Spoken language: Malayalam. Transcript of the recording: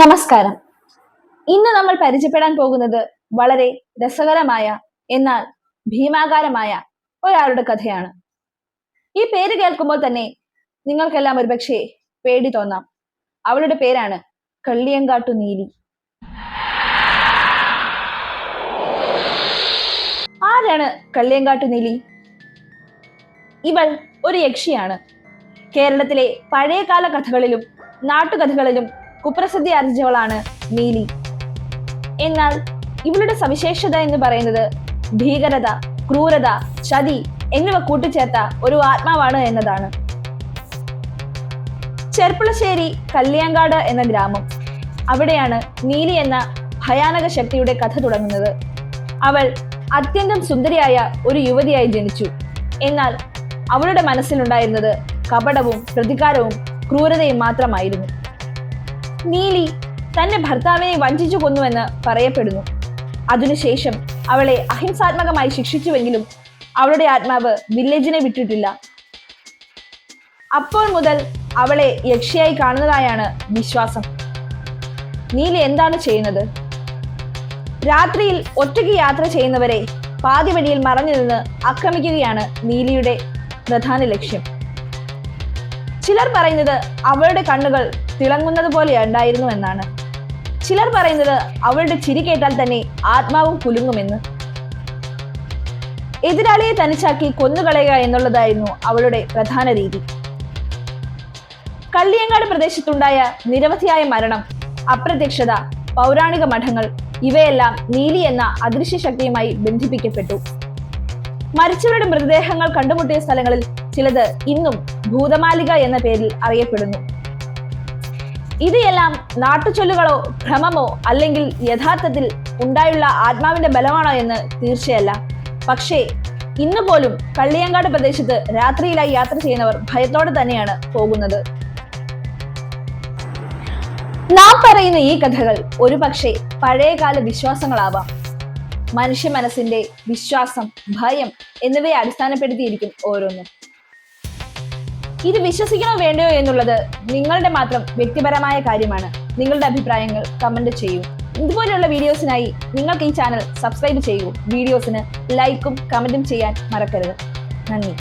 നമസ്കാരം. ഇന്ന് നമ്മൾ പരിചയപ്പെടാൻ പോകുന്നത് വളരെ രസകരമായ എന്നാൽ ഭീമാകാരമായ ഒരാളുടെ കഥയാണ്. ഈ പേര് കേൾക്കുമ്പോൾ തന്നെ നിങ്ങൾക്കെല്ലാം ഒരുപക്ഷെ പേടി തോന്നാം. അവളുടെ പേരാണ് കള്ളിയങ്കാട്ടു നീലി. ആരാണ് കള്ളിയങ്കാട്ടു നീലി? ഇവൾ ഒരു യക്ഷിയാണ്. കേരളത്തിലെ പഴയകാല കഥകളിലും നാട്ടുകഥകളിലും കുപ്രസിദ്ധി ആർജിച്ചവളാണ് നീലി. എന്നാൽ ഇവളുടെ സവിശേഷത എന്ന് പറയുന്നത് ഭീകരത ക്രൂരത ചതി എന്നിവ കൂട്ടിച്ചേർത്ത ഒരു ആത്മാവാണ് എന്നതാണ്. ചെർപ്പുളശ്ശേരി കല്യാങ്കാട് എന്ന ഗ്രാമം. അവിടെയാണ് നീലി എന്ന ഭയാനക ശക്തിയുടെ കഥ തുടങ്ങുന്നത്. അവൾ അത്യന്തം സുന്ദരിയായ ഒരു യുവതിയായി ജനിച്ചു. എന്നാൽ അവളുടെ മനസ്സിലുണ്ടായിരുന്നത് കപടവും പ്രതികാരവും ക്രൂരതയും മാത്രമായിരുന്നു. നീലി തന്റെ ഭർത്താവിനെ വഞ്ചിച്ചു കൊന്നുവെന്ന് പറയപ്പെടുന്നു. അതിനുശേഷം അവളെ അഹിംസാത്മകമായി ശിക്ഷിച്ചുവെങ്കിലും അവളുടെ ആത്മാവ് വില്ലേജിനെ വിട്ടിട്ടില്ല. അപ്പോൾ മുതൽ അവളെ യക്ഷിയായി കാണുന്നതായാണ് വിശ്വാസം. നീലി എന്താണ് ചെയ്യുന്നത്? രാത്രിയിൽ ഒറ്റയ്ക്ക് യാത്ര ചെയ്യുന്നവരെ പാതി വഴിയിൽ മറഞ്ഞു നിന്ന് ആക്രമിക്കുകയാണ് നീലിയുടെ പ്രധാന ലക്ഷ്യം. ചിലർ പറയുന്നത് അവളുടെ കണ്ണുകൾ തിളങ്ങുന്നത് പോലെ ഉണ്ടായിരുന്നു എന്നാണ്. ചിലർ പറയുന്നത് അവളുടെ ചിരി കേട്ടാൽ തന്നെ ആത്മാവും കുലുങ്ങുമെന്ന്. എതിരാളിയെ തനിച്ചാക്കി കൊന്നുകളയുക എന്നുള്ളതായിരുന്നു അവളുടെ പ്രധാന രീതി. കള്ളിയങ്ങാട് പ്രദേശത്തുണ്ടായ നിരവധിയായ മരണം അപ്രത്യക്ഷത പൗരാണിക മഠങ്ങൾ ഇവയെല്ലാം നീലി എന്ന അദൃശ്യ ശക്തിയുമായി ബന്ധിപ്പിക്കപ്പെട്ടു. മരിച്ചവരുടെ മൃതദേഹങ്ങൾ കണ്ടുമുട്ടിയ സ്ഥലങ്ങളിൽ ചിലത് ഇന്നും ഭൂതമാലിക എന്ന പേരിൽ അറിയപ്പെടുന്നു. ഇവയെല്ലാം നാട്ടുചൊല്ലുകളോ ഭ്രമമോ അല്ലെങ്കിൽ യഥാർത്ഥത്തിൽ ഉണ്ടായുള്ള ആത്മാവിന്റെ ബലമാണോ എന്ന് തീർച്ചയല്ല. പക്ഷേ ഇന്ന് പോലും കള്ളിയങ്കാട് പ്രദേശത്ത് രാത്രിയിലായി യാത്ര ചെയ്യുന്നവർ ഭയത്തോടെ തന്നെയാണ് പോകുന്നത്. നാം പറയുന്ന ഈ കഥകൾ ഒരു പക്ഷേ പഴയകാല വിശ്വാസങ്ങളാവാം. മനുഷ്യ മനസ്സിന്റെ വിശ്വാസം ഭയം എന്നിവയെ അടിസ്ഥാനപ്പെടുത്തിയിരിക്കും ഓരോന്നും. ഇത് വിശ്വസിക്കണോ വേണ്ടയോ എന്നുള്ളത് നിങ്ങളുടെ മാത്രം വ്യക്തിപരമായ കാര്യമാണ്. നിങ്ങളുടെ അഭിപ്രായങ്ങൾ കമന്റ് ചെയ്യൂ. ഇതുപോലെയുള്ള വീഡിയോസിനായി നിങ്ങൾക്ക് ഈ ചാനൽ സബ്സ്ക്രൈബ് ചെയ്യൂ. വീഡിയോസിന് ലൈക്കും കമന്റും ചെയ്യാൻ മറക്കരുത്. നന്ദി.